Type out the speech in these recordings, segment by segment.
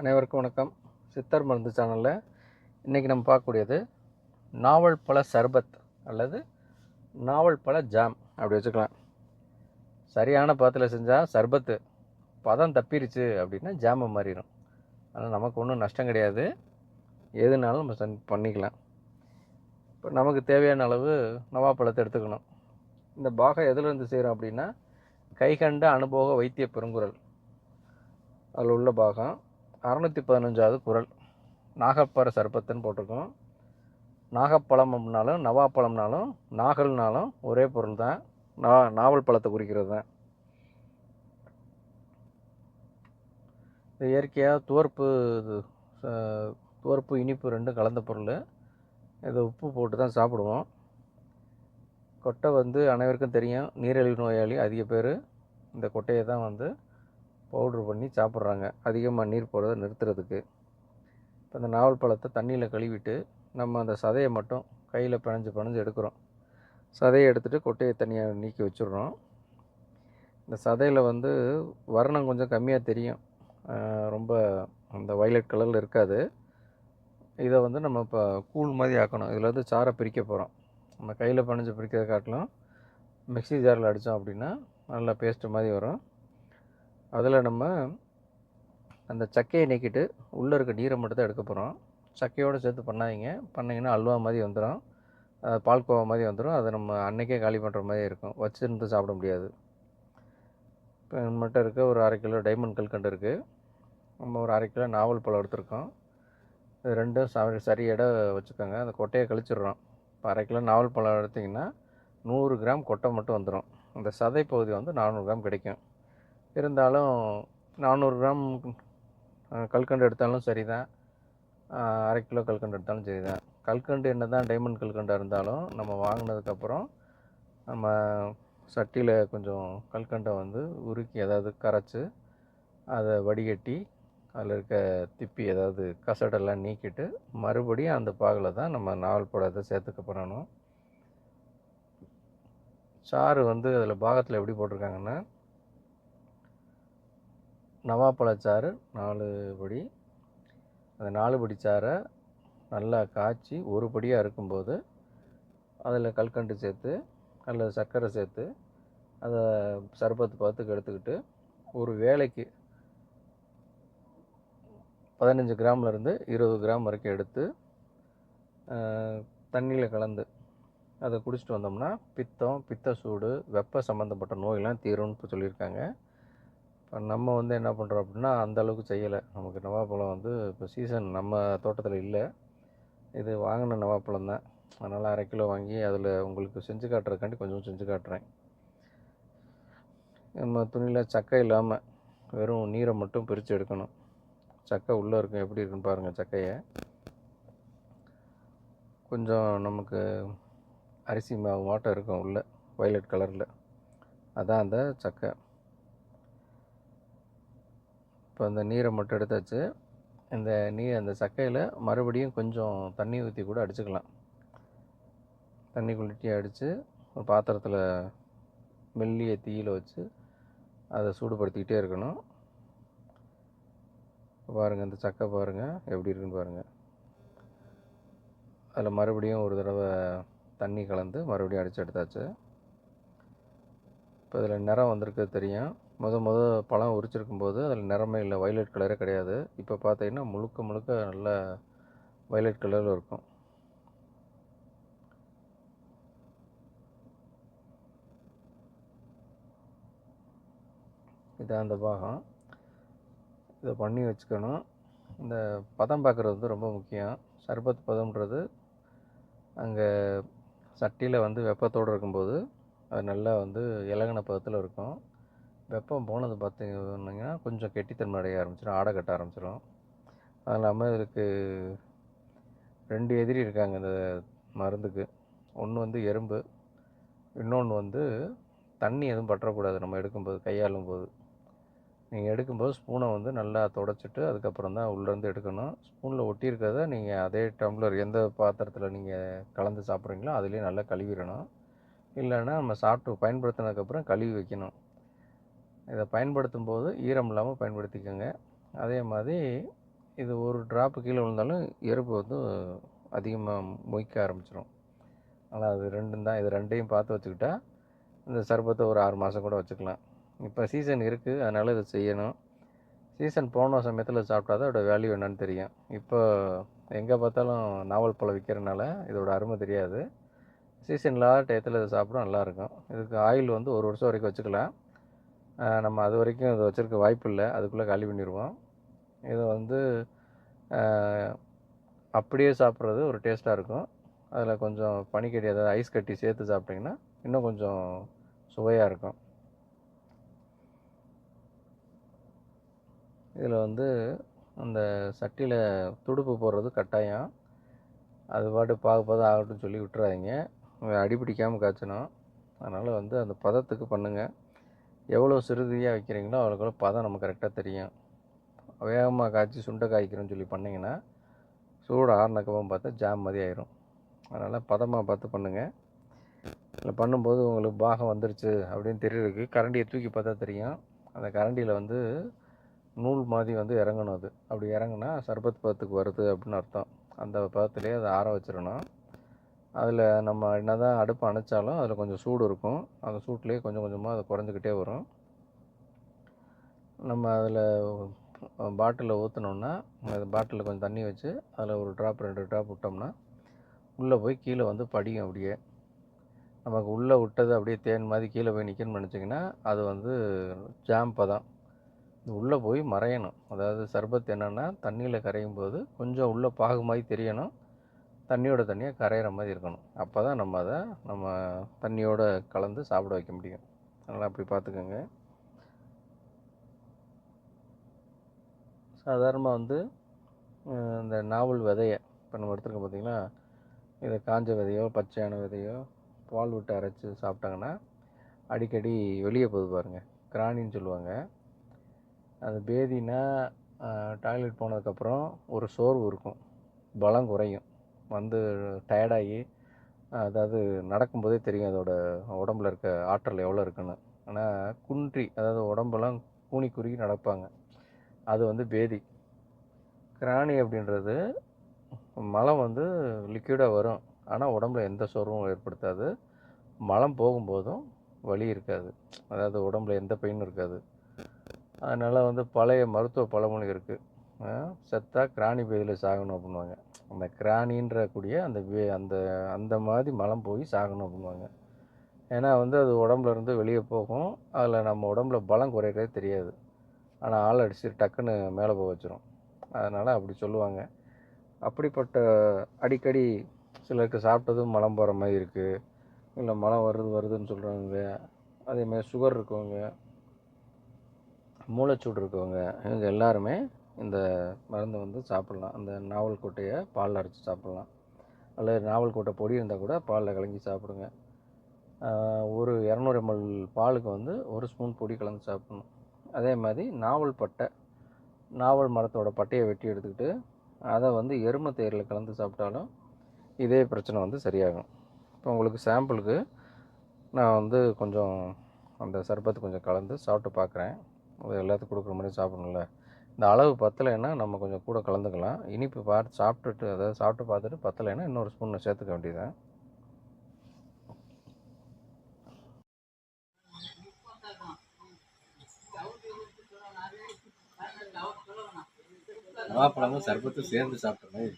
அனைவருக்கும் வணக்கம். சித்தர் மருந்து சேனலில் இன்றைக்கி நம்ம பார்க்கக்கூடியது நாவல் பழ சர்பத் அல்லது நாவல் பழ ஜாம் அப்படி வச்சுக்கலாம். சரியான பதத்தில் செஞ்சால் சர்பத்து பதம் தப்பிருச்சு அப்படின்னா ஜாமை மாறிடும் ஆனால் நமக்கு ஒன்றும் நஷ்டம் கிடையாது. எதுனாலும் நம்ம சென் பண்ணிக்கலாம். இப்போ நமக்கு தேவையான அளவு நவாப்பழத்தை எடுத்துக்கணும். இந்த பாகம் எதுலேருந்து செய்கிறோம் அப்படின்னா கைகண்ட அனுபவ வைத்திய பெருங்குரல் அதில் உள்ள பாகம் அறநூற்றி பதினஞ்சாவது குரல். நாகப்பர சர்பத்துன்னு போட்டிருக்கோம். நாகப்பழம் அப்படின்னாலும் நவாப்பழம்னாலும் நாகல்னாலும் ஒரே பொருள் தான். நா நாவல் பழத்தை குறிக்கிறது தான். இது இயற்கையாக துவர்ப்பு இது, துவர்ப்பு இனிப்பு ரெண்டும் கலந்த பொருள். இதை உப்பு போட்டு தான் சாப்பிடுவோம். கொட்டை வந்து அனைவருக்கும் தெரியும். நீரிழிவு நோயாளி அதிக பேர். இந்த கொட்டையை தான் வந்து பவுட்ரு பண்ணி சாப்பிட்றாங்க. அதிகமாக நீர் போகிறத நிறுத்துறதுக்கு. இப்போ அந்த நாவல் பழத்தை தண்ணியில் கழுவிட்டு நம்ம அந்த சதையை மட்டும் கையில் பிணைஞ்சு பிணைஞ்சு எடுக்கிறோம். சதையை எடுத்துகிட்டு கொட்டையை தனியாக நீக்கி வச்சிடுறோம். இந்த சதையில் வந்து வர்ணம் கொஞ்சம் கம்மியாக தெரியும். ரொம்ப அந்த வயலட் கலரில் இருக்காது. இதை வந்து நம்ம இப்போ கூழ் மாதிரி ஆக்கணும். இதில் வந்து சாரை பிரிக்க போகிறோம் நம்ம கையில் பிணைஞ்சு பிரிக்கிறத காட்டிலும் மிக்ஸி ஜாரில் அடித்தோம் அப்படின்னா நல்லா பேஸ்ட்டு மாதிரி வரும். அதில் நம்ம அந்த சக்கையை நீக்கிட்டு உள்ளே இருக்க நீரை மட்டும் தான் எடுக்க போகிறோம். சக்கையோடு சேர்த்து பண்ணாதீங்க. பண்ணிங்கன்னா அல்வா மாதிரி வந்துடும். பால்கோவா மாதிரி வந்துடும். அதை நம்ம அன்னைக்கே காலி பண்ணுற மாதிரி இருக்கும். வச்சுருந்து சாப்பிட முடியாது. இப்போ நம்மகிட்ட இருக்க ஒரு அரை கிலோ டைமண்ட் கல்கண்டு இருக்குது நம்ம ஒரு அரை கிலோ நாவல் பழம் எடுத்துருக்கோம். இது ரெண்டும் சரி சரி இடம் வச்சுக்கோங்க. அந்த கொட்டையை கழிச்சிடுறோம். இப்போ அரை கிலோ நாவல் பழம் எடுத்திங்கன்னா நூறு கிராம் கொட்டை மட்டும் வந்துடும். அந்த சதை பகுதி வந்து நானூறு கிராம் கிடைக்கும். இருந்தாலும் நானூறு கிராம் கல்கண்டு எடுத்தாலும் சரி தான் அரை கிலோ கல்கண்டு எடுத்தாலும் சரி தான் கல்கண்டு என்ன தான் டைமண்ட் கல்கண்டாக இருந்தாலும் நம்ம வாங்கினதுக்கப்புறம் நம்ம சட்டியில் கொஞ்சம் கல்கண்டை வந்து உருக்கி அதாவது கரைச்சி அதை வடிகட்டி அதில் இருக்க திப்பி அதாவது கசடெல்லாம் நீக்கிட்டு மறுபடியும் அந்த பாகில் தான் நம்ம நாவல் பழத்தை சேர்த்துக்க பண்ணணும் சாறு வந்து அதில் பாகத்தில் எப்படி போட்டிருக்காங்கன்னா நவாப்பழச்சாறு நாலு படி. அந்த நாலு படி சாறை நல்லா காய்ச்சி ஒரு படியாக இருக்கும்போது அதில் கல்கண்டு சேர்த்து அதில் சர்க்கரை சேர்த்து அதை சர்பத்து பார்த்துக்கு எடுத்துக்கிட்டு ஒரு வேலைக்கு பதினஞ்சு கிராம்லேருந்து இருபது கிராம் வரைக்கும் எடுத்து தண்ணியில் கலந்து அதை குடிச்சிட்டு வந்தோம்னா பித்தம் பித்த சூடு வெப்ப சம்மந்தப்பட்ட நோயெல்லாம் தீரும்னு இப்போ சொல்லியிருக்காங்க. இப்போ நம்ம வந்து என்ன பண்ணுறோம் அப்படின்னா அந்த அளவுக்கு செய்யலை. நமக்கு நவாப்பழம் வந்து இப்போ சீசன் நம்ம தோட்டத்தில் இல்லை. இது வாங்கின நவாப்பழம் தான். அதனால் அரை கிலோ வாங்கி அதில் உங்களுக்கு செஞ்சு காட்டுறதுக்காண்டி கொஞ்சம் செஞ்சு காட்டுறேன். நம்ம துணியில் சக்கை இல்லாமல் வெறும் நீரை மட்டும் பிரித்து எடுக்கணும். சக்கை உள்ளே இருக்கும். எப்படி இருக்குன்னு பாருங்கள் சக்கையை. கொஞ்சம் நமக்கு அரிசி மாவு மாட்டம் இருக்கும் உள்ளே. வயலட் கலரில் அதான் அந்த சக்கை. இப்போ அந்த நீரை மட்டும் எடுத்தாச்சு. இந்த நீர் அந்த சக்கையில் மறுபடியும் கொஞ்சம் தண்ணி ஊற்றி கூட அடிச்சுக்கலாம். தண்ணி குளிட்டி அடித்து ஒரு பாத்திரத்தில் மெல்லிய தீயில் வச்சு அதை சூடுபடுத்திக்கிட்டே இருக்கணும். பாருங்கள் இந்த சக்கை பாருங்கள் எப்படி இருக்குன்னு பாருங்கள் அதில் மறுபடியும் ஒரு தடவை தண்ணி கலந்து மறுபடியும் அடித்து எடுத்தாச்சு. இப்போ இதில் நிறம் வந்திருக்கு தெரியும். முத முத பழம் உரிச்சிருக்கும் போது அதில் நிறமே இல்லை வயலட் கலரே கிடையாது. இப்போ பார்த்தீங்கன்னா முழுக்க முழுக்க நல்ல வயலட் கலரில் இருக்கும். இதான் அந்த பாகம். இதை பண்ணி வச்சுக்கணும். இந்த பதம் பார்க்குறது வந்து ரொம்ப முக்கியம். சர்பத் பதம்ன்றது அங்கே சட்டியில் வந்து வெப்பத்தோடு இருக்கும்போது அது நல்லா வந்து இலகின பதத்தில் இருக்கும். வெப்பம் போனது பார்த்தீங்கன்னா கொஞ்சம் கெட்டித்தன்மை அடைய ஆரம்பிச்சிடும் ஆடை கட்ட ஆரம்பிச்சிடும் அது இல்லாமல் இதுக்கு ரெண்டு எதிரி இருக்காங்க இந்த மருந்துக்கு. ஒன்று வந்து எறும்பு இன்னொன்று வந்து தண்ணி எதுவும் பற்றக்கூடாது. நம்ம எடுக்கும்போது கையாளும் போது நீங்கள் எடுக்கும்போது ஸ்பூனை வந்து நல்லா தொடச்சிட்டு அதுக்கப்புறம் தான் உள்ளேருந்து எடுக்கணும். ஸ்பூனில் ஒட்டியிருக்கிறத நீங்கள் அதே டம்ளர் எந்த பாத்திரத்தில் நீங்கள் கலந்து சாப்பிட்றீங்களோ அதுலேயும் நல்லா கழுவிடணும். இல்லைன்னா நம்ம சாப்பிட்டு பயன்படுத்தினதுக்கப்புறம் கழுவி வைக்கணும். இதை பயன்படுத்தும் போது ஈரம் இல்லாமல் பயன்படுத்திக்கோங்க. அதே மாதிரி இது ஒரு ட்ராப்பு கீழே விழுந்தாலும் எறும்பு வந்து அதிகமாக மொய்க்க ஆரம்பிச்சிடும் ஆனால் அது ரெண்டும் தான். இது ரெண்டையும் பார்த்து வச்சுக்கிட்டா இந்த சர்பத்தை ஒரு ஆறு மாதம் கூட வச்சுக்கலாம். இப்போ சீசன் இருக்குது அதனால் இதை செய்யணும். சீசன் போன சமயத்தில் சாப்பிட்டா தான் இதோட வேல்யூ என்னன்னு தெரியும். இப்போ எங்கே பார்த்தாலும் நாவல் பழம் விற்கிறனால இதோட அருமை தெரியாது. சீசன் இல்லாத டயத்தில் இதை சாப்பிட நல்லாயிருக்கும் இதுக்கு ஆயில் வந்து ஒரு வருஷம் வரைக்கும் வச்சுக்கலாம். நம்ம அது வரைக்கும் இதை வச்சுருக்க வாய்ப்பு இல்லை அதுக்குள்ளே காலி பண்ணிடுவோம். இதை வந்து அப்படியே சாப்பிட்றது ஒரு டேஸ்ட்டாக இருக்கும். அதில் கொஞ்சம் பனிக்கட்டி அதாவது ஐஸ் கட்டி சேர்த்து சாப்பிட்டிங்கன்னா இன்னும் கொஞ்சம் சுவையாக இருக்கும். இதில் வந்து அந்த சட்டியில் துடுப்பு போடுறது கட்டாயம். அது பாட்டு பாகு பதம் ஆகட்டும் சொல்லி விட்டுறாதீங்க. அடிப்பிடிக்காமல் காய்ச்சணும். அதனால் வந்து அந்த பதத்துக்கு பண்ணுங்கள் எவ்வளோ சிறுதியாக வைக்கிறீங்களோ அவ்வளோக்குள்ள பதம் நமக்கு கரெக்டாக தெரியும். வேகமாக காய்ச்சி சுண்டை காய்க்கிறோன்னு சொல்லி பண்ணிங்கன்னா சூடு ஆறுனக்கப்புறம் பார்த்தா ஜாம் மாதிரி ஆயிரும். அதனால் பதமாக பார்த்து பண்ணுங்கள் இல்லை பண்ணும்போது உங்களுக்கு பாகம் வந்துருச்சு அப்படின்னு தெரியுறதுக்கு கரண்டியை தூக்கி பார்த்தா தெரியும். அந்த கரண்டியில் வந்து நூல் மாதிரி வந்து இறங்கணும் அது. அப்படி இறங்குனா சர்பத் பதத்துக்கு வருது அப்படின்னு அர்த்தம். அந்த பதத்துலேயே அதை ஆற வச்சிடணும். அதில் நம்ம என்ன தான் அடுப்பு அணைச்சாலும் அதில் கொஞ்சம் சூடு இருக்கும். அந்த சூட்லேயே கொஞ்சம் கொஞ்சமாக அது குறைஞ்சிக்கிட்டே வரும். நம்ம அதில் பாட்டிலில் ஊற்றினோம்னா அந்த பாட்டிலில் கொஞ்சம் தண்ணி வச்சு அதில் ஒரு ட்ராப் ரெண்டு ட்ராப் விட்டோம்னா உள்ளே போய் கீழே வந்து படியும் அப்படியே. நமக்கு உள்ளே விட்டது அப்படியே தேன் மாதிரி கீழே போய் நிற்கணும்னு நினச்சிங்கன்னா அது வந்து ஜாம்பை தான். உள்ளே போய் மறையணும். அதாவது சர்பத் என்னென்னா தண்ணியில் கரையும் போது கொஞ்சம் உள்ளே பாகு மாதிரி தெரியணும். தண்ணியோட தண்ணியாக கரையிற மாதிரி இருக்கணும். அப்போ தான் நம்ம அதை நம்ம தண்ணியோடு கலந்து சாப்பிட வைக்க முடியும். அதனால் அப்படி பார்த்துக்கோங்க சாதாரணமாக வந்து இந்த நாவல் விதையை இப்போ நம்ம எடுத்துருக்கோம் பார்த்திங்கன்னா இதை காஞ்ச விதையோ பச்சையான விதையோ பால் விட்டு அரைச்சி சாப்பிட்டாங்கன்னா அடிக்கடி வெளியே போகுது பாருங்கள் கிராணின்னு சொல்லுவாங்க. அது பேதினா டாய்லெட் போனதுக்கப்புறம் ஒரு சோர்வு இருக்கும். பலம் குறையும். வந்து டயர்டாகி அதாவது நடக்கும்போதே தெரியும் அதோட உடம்புல இருக்க ஆற்றல் எவ்வளோ இருக்குன்னு. ஆனால் குன்றி அதாவது உடம்பெல்லாம் கூனி குறுகி நடப்பாங்க. அது வந்து பேதி கிராணி அப்படின்றது மலம் வந்து லிக்விடாக வரும். ஆனால் உடம்புல எந்த சோர்வும் ஏற்படுத்தாது. மலம் போகும்போதும் வலி இருக்காது. அதாவது உடம்புல எந்த பெயினும் இருக்காது. அதனால் வந்து பழைய மருத்துவ பழமொழி இருக்குது செத்தா கிராணி பேதியில் சாகணும் அப்படின்வாங்க அந்த கிராணின்ற கூடிய அந்த வே அந்த அந்த மாதிரி மலம் போய் சாகணும் அப்படின்வாங்க ஏன்னா வந்து அது உடம்புல இருந்து வெளியே போகும். அதில் நம்ம உடம்புல பலம் குறையிறதே தெரியாது. ஆனால் ஆள் அடிச்சு டக்குன்னு மேலே போக வச்சிரும். அதனால் அப்படி சொல்லுவாங்க. அப்படிப்பட்ட அடிக்கடி சிலருக்கு சாப்பிட்டதும் மலம் போகிற மாதிரி இருக்குது இல்லை மலம் வருது வருதுன்னு சொல்கிறவங்க அதேமாதிரி சுகர் இருக்கவங்க மூளைச்சூடு இருக்கவங்க இவங்க எல்லாருமே இந்த மருந்தை வந்து சாப்பிட்லாம். அந்த நாவல் கொட்டையை பாலில் அரைச்சி சாப்பிட்லாம். அல்லது நாவல் கொட்டை பொடி இருந்தால் கூட பாலில் கலங்கி சாப்பிடுங்க. ஒரு இரநூறு எம்எல் பாலுக்கு வந்து ஒரு ஸ்பூன் பொடி கலந்து சாப்பிடணும். அதே மாதிரி நாவல் பட்டை நாவல் மரத்தோட பட்டையை வெட்டி எடுத்துக்கிட்டு அதை வந்து எருமை தேரில் கலந்து சாப்பிட்டாலும் இதே பிரச்சனை வந்து சரியாகும். இப்போ உங்களுக்கு சாம்பிளுக்கு நான் வந்து கொஞ்சம் அந்த சர்பத்து கொஞ்சம் கலந்து சாப்பிட்டு பார்க்குறேன். அது எல்லாத்துக்கும் கொடுக்குற மாதிரி சாப்பிடணும்ல. இந்த அளவு பத்தலைன்னா நம்ம கொஞ்சம் கூட கலந்துக்கலாம். இனிப்பு பார்த்து சாப்பிட்டுட்டு அதாவது சாப்பிட்டு பார்த்துட்டு பத்தலைன்னா இன்னொரு ஸ்பூன் சேர்த்துக்க வேண்டியதுதான். நவாப்பழமும் சர்பத்தும் சேர்ந்து சாப்பிட்ட மாதிரி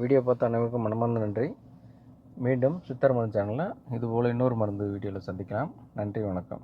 வீடியோ பார்த்த அனைவருக்கும் மனமார்ந்த நன்றி. மீண்டும் சித்தர் மருந்து சேனலில் இதுபோல் இன்னொரு மருந்து வீடியோவில் சந்திக்கலாம். நன்றி வணக்கம்.